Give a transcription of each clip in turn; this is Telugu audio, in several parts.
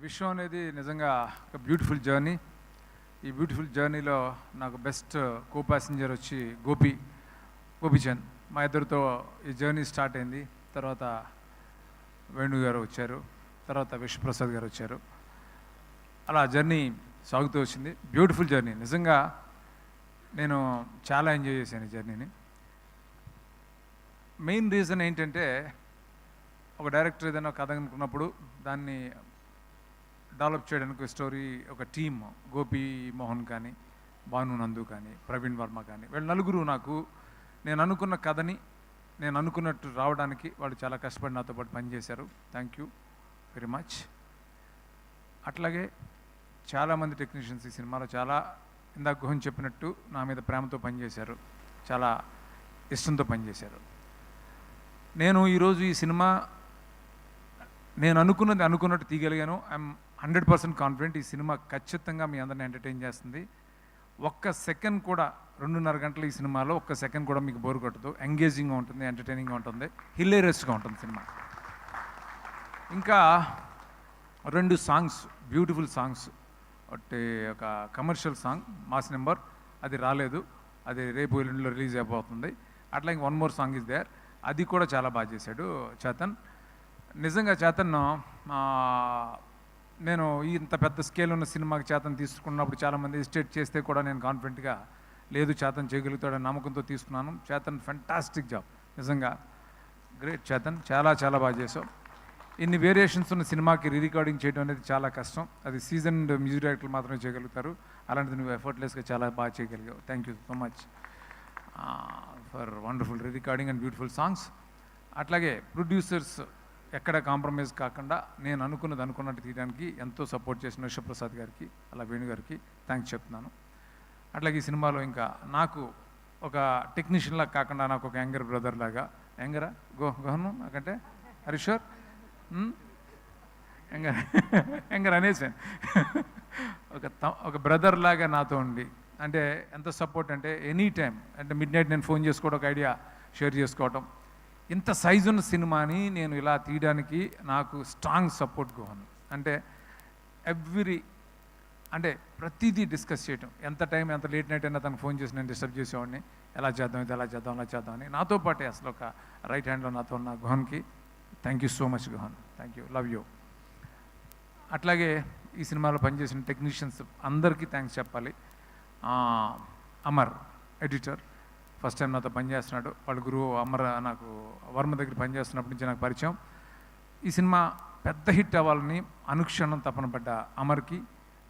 విశ్వం అనేది నిజంగా ఒక బ్యూటిఫుల్ జర్నీ ఈ బ్యూటిఫుల్ జర్నీలో నాకు బెస్ట్ కో ప్యాసింజర్ వచ్చి గోపి గోపిచంద్. మా ఇద్దరితో ఈ జర్నీ స్టార్ట్ అయింది. తర్వాత వేణు గారు వచ్చారు. తర్వాత విశ్వప్రసాద్ గారు వచ్చారు. అలా జర్నీ సాగుతూ వచ్చింది. బ్యూటిఫుల్ జర్నీ నిజంగా నేను చాలా ఎంజాయ్ చేశాను ఈ జర్నీని మెయిన్ రీజన్ ఏంటంటే ఒక డైరెక్టర్ ఏదైనా కథ అనుకున్నప్పుడు దాన్ని డెవలప్ చేయడానికి స్టోరీ ఒక టీమ్ గోపి మోహన్ కానీ భాను నందు కానీ ప్రవీణ్ వర్మ కానీ. వీళ్ళు నలుగురు నాకు నేను అనుకున్న కథని నేను అనుకున్నట్టు రావడానికి వాళ్ళు చాలా కష్టపడి నాతో పాటు పనిచేశారు. థ్యాంక్ యూ వెరీ మచ్ అట్లాగే చాలామంది టెక్నీషియన్స్ ఈ సినిమాలో చాలా ఇందాక గుహన్ చెప్పినట్టు నా మీద ప్రేమతో పనిచేశారు. చాలా ఇష్టంతో పనిచేశారు. నేను ఈరోజు ఈ సినిమా నేను అనుకున్నది అనుకున్నట్టు తీయగలిగాను. ఐఎమ్ హండ్రెడ్ పర్సెంట్ కాన్ఫిడెంట్ ఈ సినిమా ఖచ్చితంగా మీ అందరిని ఎంటర్టైన్ చేస్తుంది. ఒక్క సెకండ్ కూడా రెండున్నర గంటల ఈ సినిమాలో ఒక్క సెకండ్ కూడా మీకు బోర్ కొట్టదు. ఎంగేజింగ్గా ఉంటుంది ఎంటర్టైనింగ్గా ఉంటుంది హిల్లేరియస్గా ఉంటుంది సినిమా. ఇంకా రెండు సాంగ్స్ బ్యూటిఫుల్ సాంగ్స్. ఒకటి ఒక కమర్షియల్ సాంగ్ మాస్ నెంబర్ అది రాలేదు. అది రేపు ఎల్లుండిలో రిలీజ్ అయిపోతుంది. అట్లా ఇంక one more song is there. అది కూడా చాలా బాగా చేశాడు చేతన్. నిజంగా చేతన్ నేను ఇంత పెద్ద స్కేల్ ఉన్న సినిమాకి చేతను తీసుకున్నప్పుడు చాలామంది ఎస్టేట్ చేస్తే కూడా నేను కాన్ఫిడెంట్గా లేదు చేతన్ చేయగలుగుతాడని నమ్మకంతో తీసుకున్నాను. చేతన్ ఫెంటాస్టిక్ జాబ్ నిజంగా గ్రేట్ చేతన్. చాలా చాలా బాగా చేసావు ఇన్ని వేరియేషన్స్ ఉన్న సినిమాకి రీ రికార్డింగ్ చేయడం అనేది చాలా కష్టం. అది సీజన్ మ్యూజిక్ డైరెక్టర్లు మాత్రమే చేయగలుగుతారు. అలాంటిది నువ్వు ఎఫర్ట్లెస్గా చాలా బాగా చేయగలిగావు. Thank you so much for wonderful re recording and beautiful songs అట్లాగే ప్రొడ్యూసర్స్ ఎక్కడ కాంప్రమైజ్ కాకుండా నేను అనుకున్నది అనుకున్నట్టు తీయడానికి ఎంతో సపోర్ట్ చేసిన విశ్వప్రసాద్ గారికి అలా వేణు గారికి థ్యాంక్స్ చెప్తున్నాను. అట్లాగే ఈ సినిమాలో ఇంకా నాకు ఒక టెక్నీషియన్ లాగా కాకుండా నాకు ఒక యంగర్ బ్రదర్ లాగా యంగరా? గో గోహను నాకంటే? హరీశ్వర్? యంగర్ యంగర్ అనేసాను ఒక త- ఒక బ్రదర్ లాగా నాతో ఉండి అంటే ఎంత సపోర్ట్ అంటే ఎనీ టైం అంటే మిడ్ నైట్ నేను ఫోన్ చేసుకోవడం ఒక ఐడియా షేర్ చేసుకోవటం ఇంత సైజు ఉన్న సినిమాని నేను ఇలా తీయడానికి నాకు స్ట్రాంగ్ సపోర్ట్ గోహన్ అంటే ఎవ్రీ అంటే ప్రతిదీ డిస్కస్ చేయటం. ఎంత టైం ఎంత లేట్ నైట్ అయినా తనకు ఫోన్ చేసి నేను డిస్టర్బ్ చేసేవాడిని. ఎలా చేద్దాం ఇది ఎలా చేద్దాం అలా చేద్దాం అని. నాతో పాటే అసలు ఒక రైట్ హ్యాండ్లో నాతో ఉన్న గుహన్కి thank you so much Guhan. Thank you love you అట్లాగే ఈ సినిమాలో పనిచేసిన టెక్నీషియన్స్ అందరికీ థ్యాంక్స్ చెప్పాలి. అమర్ ఎడిటర్ ఫస్ట్ టైం నాతో పనిచేస్తున్నాడు వాళ్ళ గురువు అమర నాకు వర్మ దగ్గర పనిచేస్తున్నప్పటి నుంచి నాకు పరిచయం. ఈ సినిమా పెద్ద హిట్ అవ్వాలని అనుక్షణం తపన పడ్డ అమర్కి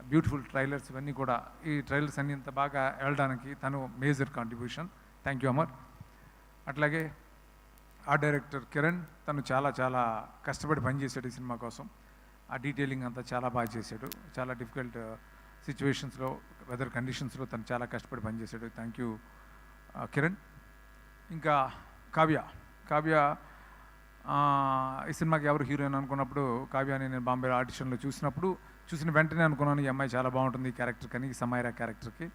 బ్యూటిఫుల్ ట్రైలర్స్ ఇవన్నీ కూడా ఈ ట్రైలర్స్ అన్ని ఇంత బాగా వెళ్ళడానికి తను major contribution. Thank you Amar. అట్లాగే ఆ డైరెక్టర్ కిరణ్ తను చాలా చాలా కష్టపడి పనిచేశాడు ఈ సినిమా కోసం. ఆ డీటెయిలింగ్ అంతా చాలా బాగా చేశాడు. చాలా డిఫికల్ట్ సిచ్యువేషన్స్లో వెదర్ కండిషన్స్లో తను చాలా కష్టపడి పనిచేశాడు థ్యాంక్ యూ కిరణ్? ఇంకా కావ్య. కావ్య ఈ సినిమాకి ఎవరు హీరోయిన్ అనుకున్నప్పుడు కావ్యాని నేను బాంబే ఆడిషన్లో చూసినప్పుడు చూసిన వెంటనే అనుకున్నాను ఈ అమ్మాయి చాలా బాగుంటుంది ఈ క్యారెక్టర్ కానీ ఈ సమైరా క్యారెక్టర్కి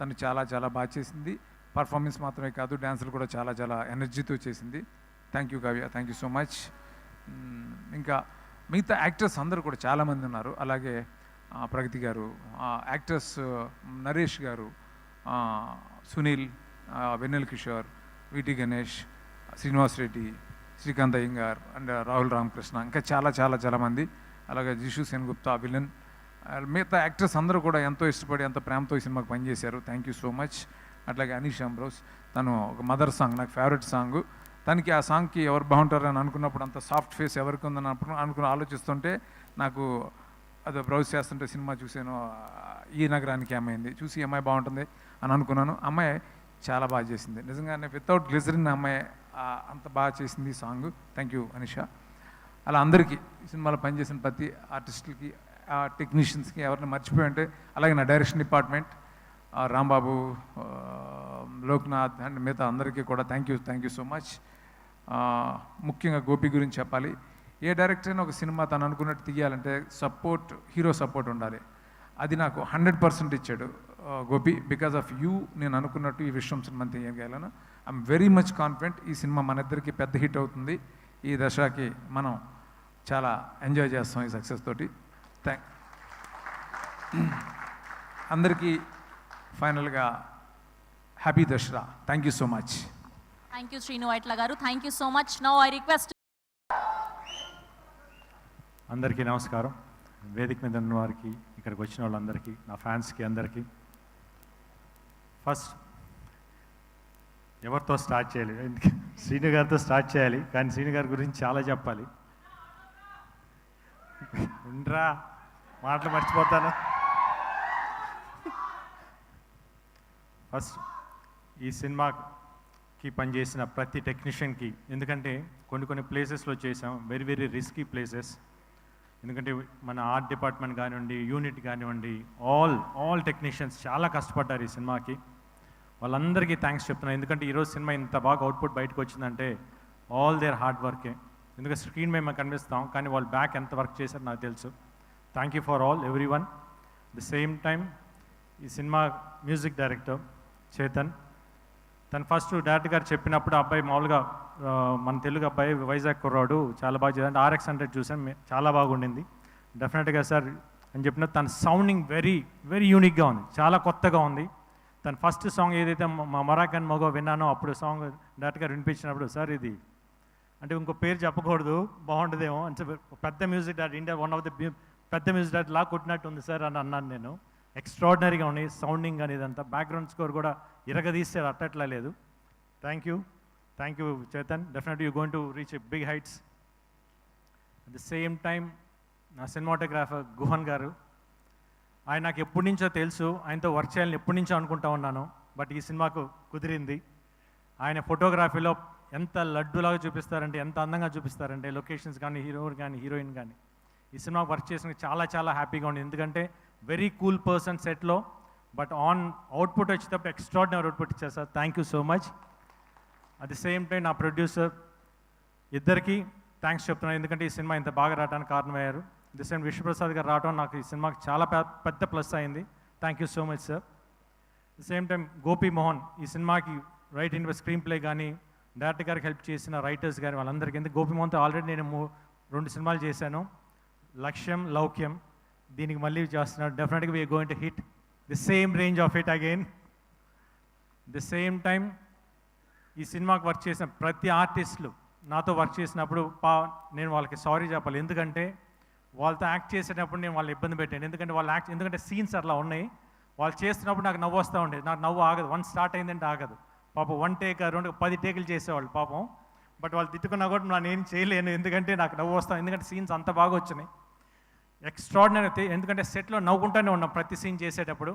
తను చాలా చాలా బాగా చేసింది. పర్ఫార్మెన్స్ మాత్రమే కాదు డ్యాన్సులు కూడా చాలా చాలా ఎనర్జీతో చేసింది. Thank you Kavya. Thank you so much ఇంకా మిగతా యాక్టర్స్ అందరూ కూడా చాలామంది ఉన్నారు. అలాగే ప్రగతి garu actors Naresh garu Sunil Vennela Kishore VT Ganesh Srinivas Reddy Srikanth Iyengar and Rahul Ramakrishna. ఇంకా చాలా చాలా చాలా మంది. అలాగే జిషు సేన్గుప్తా విలన్. మిగతా యాక్టర్స్ అందరూ కూడా ఎంతో ఇష్టపడి ఎంతో ప్రేమతో ఈ సినిమాకి పనిచేశారు. Thank you so much. అట్లాగే అనీష్ అంబ్రోస్. తను ఒక మదర్ సాంగ్ నాకు ఫేవరెట్ సాంగ్. తనకి ఆ సాంగ్కి ఎవరు బాగుంటారని అనుకున్నప్పుడు అంత సాఫ్ట్ ఫేస్ ఎవరికి ఉందని అనుకుని ఆలోచిస్తుంటే నాకు అది బ్రౌజ్ చేస్తుంటే సినిమా చూసాను ఈ నగరానికి అమ్మాయింది చూసి ఈ అమ్మాయి బాగుంటుంది అని అనుకున్నాను. అమ్మాయి చాలా బాగా చేసింది. నిజంగానే వితౌట్ గ్లిజరిన్ అమ్మాయి అంత బాగా చేసింది ఈ సాంగ్ థ్యాంక్ యూ అనిషా అలా అందరికీ ఈ సినిమాలో పనిచేసిన ప్రతి ఆర్టిస్టులకి ఆ టెక్నీషియన్స్కి ఎవరిని మర్చిపోయి ఉంటే అలాగే నా direction department Rambabu Loknath and మిగతా అందరికీ కూడా thank you thank you so much ముఖ్యంగా గోపి గురించి చెప్పాలి. ఏ డైరెక్టర్ అయినా ఒక సినిమా తను అనుకున్నట్టు తీయాలంటే సపోర్ట్ హీరో సపోర్ట్ ఉండాలి. అది నాకు హండ్రెడ్ పర్సెంట్ ఇచ్చాడు. గోపి బికాజ్ ఆఫ్ యూ నేను అనుకున్నట్టు ఈ విశ్వం సినిమా తీయగలను ఐఎమ్ వెరీ మచ్ కాన్ఫిడెంట్ ఈ సినిమా మన ఇద్దరికి పెద్ద హిట్ అవుతుంది. ఈ దశకి మనం చాలా ఎంజాయ్ చేస్తాం ఈ సక్సెస్ తోటి. థ్యాంక్ అందరికీ ఫైనల్గా happy Dasara thank you so much thank you Srinu Vaitla గారు thank you so much now I request అందరికీ నమస్కారం. వేదిక మీద ఉన్న వారికి ఇక్కడికి వచ్చిన వాళ్ళందరికీ నా ఫ్యాన్స్కి అందరికీ. ఫస్ట్. ఎవరితో స్టార్ట్ చేయాలి? శ్రీను గారితో స్టార్ట్ చేయాలి కానీ శ్రీను గారి గురించి చాలా చెప్పాలి. ఉండరా మాటలు మర్చిపోతాను. ఫస్ట్ ఈ సినిమాకి పనిచేసిన ప్రతి టెక్నీషియన్కి ఎందుకంటే కొన్ని కొన్ని ప్లేసెస్లో చేసాం వెరీ వెరీ రిస్కీ ప్లేసెస్. ఎందుకంటే మన ఆర్ట్ డిపార్ట్మెంట్ కానివ్వండి యూనిట్ కానివ్వండి ఆల్ ఆల్ టెక్నీషియన్స్ చాలా కష్టపడ్డారు ఈ సినిమాకి. వాళ్ళందరికీ థ్యాంక్స్ చెప్తున్నాను ఎందుకంటే ఈరోజు సినిమా ఇంత బాగా అవుట్పుట్ బయటకు వచ్చిందంటే ఆల్ దేర్ హార్డ్ వర్కే ఎందుకంటే స్క్రీన్ మేము కనిపిస్తాం కానీ వాళ్ళు బ్యాక్ ఎంత వర్క్ చేశారు నాకు తెలుసు. Thank you for all everyone the same time ఈ సినిమా మ్యూజిక్ డైరెక్టర్ చేతన్ తను ఫస్ట్ డైరెక్టర్ గారు చెప్పినప్పుడు అబ్బాయి మామూలుగా మన తెలుగు అబ్బాయి వైజాగ్ కుర్రాడు చాలా బాగా చేయాలి ఆర్ఎక్స్ హండ్రెడ్ చూసాను చాలా బాగుండింది. డెఫినెట్గా సార్ అని చెప్పిన తన సౌండింగ్ వెరీ వెరీ యూనిక్గా ఉంది. చాలా కొత్తగా ఉంది. తన ఫస్ట్ సాంగ్ ఏదైతే మా మరాకన్ మగో విన్నానో అప్పుడు సాంగ్ డైరెక్ట్గా వినిపించినప్పుడు సార్ ఇది అంటే ఇంకో పేరు చెప్పకూడదు బాగుంటుందేమో అంటే పెద్ద music director India one of the పెద్ద మ్యూజిక్ డైరెక్టర్ లా కొట్టినట్టు ఉంది సార్ అని అన్నాను నేను. ఎక్స్ట్రాడినరీగా ఉన్నాయి సౌండింగ్ అనేది అంతా బ్యాక్గ్రౌండ్ స్కోర్ కూడా ఇరగదీస్తే అట్టట్లా లేదు. Thank you thank you Chetan definite you going to reach big heights at the same time నా సినిమాటోగ్రాఫర్ గుహన్ గారు ఆయన నాకు ఎప్పటి నుంచో తెలుసు. ఆయనతో వర్క్ చేయాలని ఎప్పటి నుంచో అనుకుంటా ఉన్నాను. బట్ ఈ సినిమాకు కుదిరింది. ఆయన ఫోటోగ్రఫీలో ఎంత లడ్డులాగా చూపిస్తారంటే ఎంత అందంగా చూపిస్తారంటే లొకేషన్స్ కానీ హీరో కానీ హీరోయిన్ కానీ ఈ సినిమా వర్క్ చేసిన చాలా చాలా హ్యాపీగా ఉంది. ఎందుకంటే వెరీ కూల్ పర్సన్ సెట్లో బట్ ఆన్ అవుట్పుట్ వచ్చేటప్పుడు ఎక్స్ట్రాడినరీ అవుట్పుట్ ఇచ్చారు sir. Thank you so much at the same time నా ప్రొడ్యూసర్ ఇద్దరికి థ్యాంక్స్ చెప్తున్నాను. ఎందుకంటే ఈ సినిమా ఇంత బాగా రావడానికి కారణమయ్యారు. ది సేమ్ విష్ణుప్రసాద్ గారు రావడం నాకు ఈ సినిమాకి చాలా పెద్ద ప్లస్ అయింది. Thank you so much sir the same time Gopi Mohan ఈ సినిమాకి రైట్ ఇన్ స్క్రీన్ ప్లే కానీ డైరెక్టర్ గారికి హెల్ప్ చేసిన రైటర్స్ కానీ వాళ్ళందరికీ ఎందుకు? గోపి మోహన్తో ఆల్రెడీ నేను రెండు సినిమాలు చేశాను. లక్ష్యం లౌక్యం. దీనికి మళ్ళీ చేస్తున్నాడు. డెఫినెట్గా we going to hit the same range of it again the same time ఈ సినిమాకి వర్క్ చేసిన ప్రతి ఆర్టిస్టులు నాతో వర్క్ చేసినప్పుడు పా నేను వాళ్ళకి సారీ చెప్పాలి. ఎందుకంటే వాళ్ళతో యాక్ట్ చేసేటప్పుడు నేను వాళ్ళు ఇబ్బంది పెట్టాను. ఎందుకంటే వాళ్ళు యాక్ట్ ఎందుకంటే సీన్స్ అట్లా ఉన్నాయి. వాళ్ళు చేస్తున్నప్పుడు నాకు నవ్వు వస్తూ ఉండేది. నాకు నవ్వు ఆగదు. వన్ స్టార్ట్ అయిందంటే ఆగదు. పాపం వన్ టేక్ రెండు పది టేకులు చేసేవాళ్ళు పాపం. బట్ వాళ్ళు తిట్టుకున్నా కూడా నేను ఏం చేయలేను. ఎందుకంటే నాకు నవ్వు వస్తాను ఎందుకంటే సీన్స్ అంత బాగా వచ్చినాయి. ఎక్స్ట్రాడినరీ ఎందుకంటే సెట్లో నవ్వుకుంటూనే ఉన్నాం ప్రతి సీన్ చేసేటప్పుడు.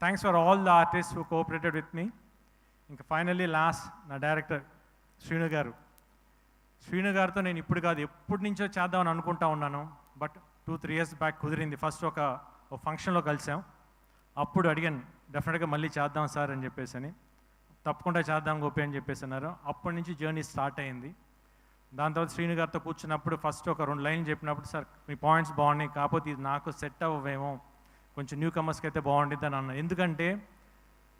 Thanks for all the artist who cooperated with me ఇంకా ఫైనల్లీ లాస్ట్ నా డైరెక్టర్ శ్రీను గారు. శ్రీను గారితో నేను ఇప్పుడు కాదు ఎప్పటి నుంచో చేద్దామని అనుకుంటా ఉన్నాను. But two three years back కుదిరింది. ఫస్ట్ ఒక ఫంక్షన్లో కలిసాం. అప్పుడు అడిగాను డెఫినెట్గా మళ్ళీ చేద్దాం సార్ అని చెప్పేసి అని తప్పకుండా చేద్దాం గోపి అని చెప్పేసి అన్నారు. అప్పటి నుంచి జర్నీ స్టార్ట్ అయింది. దాని తర్వాత శ్రీను గారితో కూర్చున్నప్పుడు ఫస్ట్ ఒక రెండు లైన్లు చెప్పినప్పుడు సార్ మీ పాయింట్స్ బాగున్నాయి కాకపోతే ఇది నాకు సెట్ అవ్వేమో కొంచెం న్యూ కమర్స్కి అయితే బాగుంటుంది అని అన్నాను ఎందుకంటే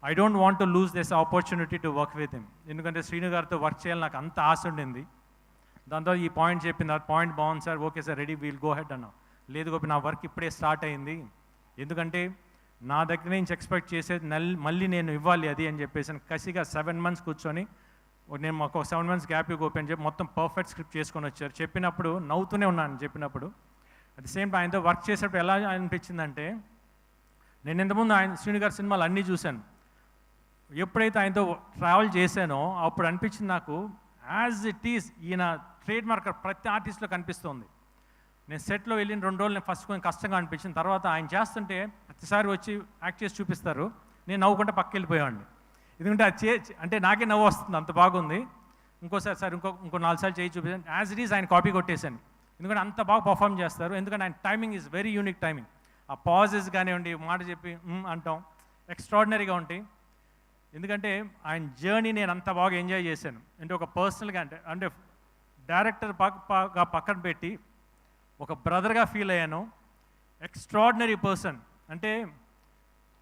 I don't want to lose this opportunity to work with him ఎందుకంటే శ్రీను గారితో వర్క్ చేయాలి నాకు అంత ఆశ ఉండింది. దాంతో ఈ పాయింట్ చెప్పింది ఆ పాయింట్ బాగుంది sir okay sir ready we'll go head అన్నా లేదు గోపి నా వర్క్ ఇప్పుడే స్టార్ట్ అయింది. ఎందుకంటే నా దగ్గర నుంచి ఎక్స్పెక్ట్ చేసేది నల్ మళ్ళీ నేను ఇవ్వాలి అది అని చెప్పేసి కసిగా సెవెన్ మంత్స్ కూర్చొని నేను మాకు ఒక సెవెన్ మంత్స్ గ్యాప్ గోపి అని చెప్పి మొత్తం పర్ఫెక్ట్ స్క్రిప్ట్ చేసుకొని వచ్చారు. చెప్పినప్పుడు నవ్వుతూనే ఉన్నాను చెప్పినప్పుడు. అట్ ది సేమ్ టైం ఆయనతో వర్క్ చేసేటప్పుడు ఎలా అనిపించిందంటే నేను ఇంతకుముందు ఆయన శ్రీను గారి సినిమాలు అన్నీ చూశాను. ఎప్పుడైతే ఆయనతో ట్రావెల్ చేశానో అప్పుడు అనిపించింది నాకు యాజ్ ఇట్ ఈస్ ఈయన ట్రేడ్ మార్క్ ప్రతి ఆర్టిస్ట్లో కనిపిస్తుంది. నేను సెట్లో వెళ్ళిన రెండు రోజులు నేను ఫస్ట్ కొంచెం కష్టంగా అనిపించిన తర్వాత ఆయన చేస్తుంటే ప్రతిసారి వచ్చి యాక్ట్ చేసి చూపిస్తారు. నేను నవ్వుకుంటే పక్క వెళ్ళిపోయేవాడిని ఎందుకంటే అది చే అంటే నాకే నవ్వు వస్తుంది అంత బాగుంది. ఇంకోసారి సార్ ఇంకో ఇంకో నాలుగు సార్లు చేయి చూపించాను యాజ్ ఇట్ ఈస్ ఆయన కాపీ కొట్టేశాను. ఎందుకంటే అంత బాగా పర్ఫామ్ చేస్తారు. ఎందుకంటే ఆయన timing is very unique timing ఆ పాజెస్ కానివ్వండి మాట చెప్పి అంటాం. ఎక్స్ట్రాడినరీగా ఉంటాయి. ఎందుకంటే ఆయన జర్నీ నేను అంత బాగా ఎంజాయ్ చేశాను. అంటే ఒక పర్సనల్గా అంటే అంటే డైరెక్టర్ పక్క పక్కన పెట్టి ఒక బ్రదర్గా ఫీల్ అయ్యాను. Extraordinary person. అంటే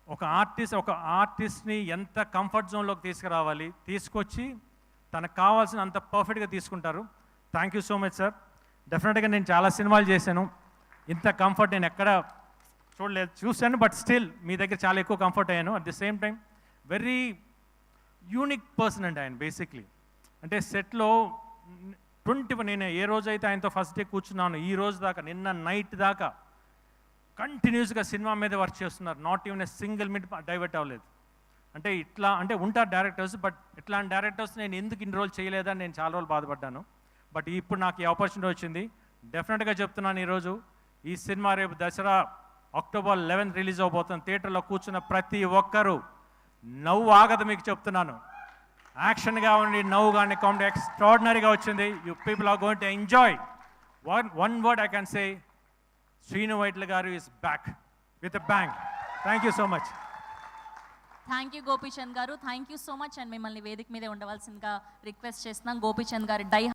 ఒక ఆర్టిస్ట్ ఒక ఆర్టిస్ట్ని ఎంత కంఫర్ట్ జోన్లోకి తీసుకురావాలి తీసుకొచ్చి తనకు కావాల్సిన అంత పర్ఫెక్ట్గా తీసుకుంటారు. Thank you so much sir. డెఫినెట్గా నేను చాలా సినిమాలు చేశాను. ఇంత కంఫర్ట్ నేను ఎక్కడ చూడలేదు. చూశాను బట్ స్టిల్ మీ దగ్గర చాలా ఎక్కువ కంఫర్ట్ అయ్యాను. At the same time very unique person అండి ఆయన బేసిక్లీ. అంటే సెట్లో ట్వంటీ నేను ఏ రోజు అయితే ఆయనతో ఫస్ట్ డే కూర్చున్నాను ఈ రోజు దాకా నిన్న నైట్ దాకా కంటిన్యూస్గా సినిమా మీద వర్క్ చేస్తున్నారు. Not even a single minute divert అవ్వలేదు. అంటే ఇట్లా అంటే ఉంటారు డైరెక్టర్స్ బట్ ఇట్లాంటి డైరెక్టర్స్ నేను ఎందుకు ఇన్ని రోజులు చేయలేదని నేను చాలా రోజులు బాధపడ్డాను. బట్ ఇప్పుడు నాకు ఈ ఆపర్చునిటీ వచ్చింది. డెఫినెట్గా చెప్తున్నాను ఈరోజు ఈ సినిమా రేపు దసరా అక్టోబర్ లెవెన్త్ రిలీజ్ అవబోతుంది థియేటర్లో కూర్చున్న ప్రతి ఒక్కరూ నవ్వు ఆగదు మీకు చెప్తున్నాను. యాక్షన్ కావండి నవ్వు కానీ కామెడీ ఎక్స్ట్రాడినరీగా వచ్చింది. You people are going to enjoy. One one word I can say Sreenu Vaitla garu is back with bang thank you so much. Thank you Gopichand garu. Thank you so much. And మిమ్మల్ని వేదిక మీదే ఉండవలసిందిగా రిక్వెస్ట్ చేస్తున్నాం. గోపీచంద్ గారు డై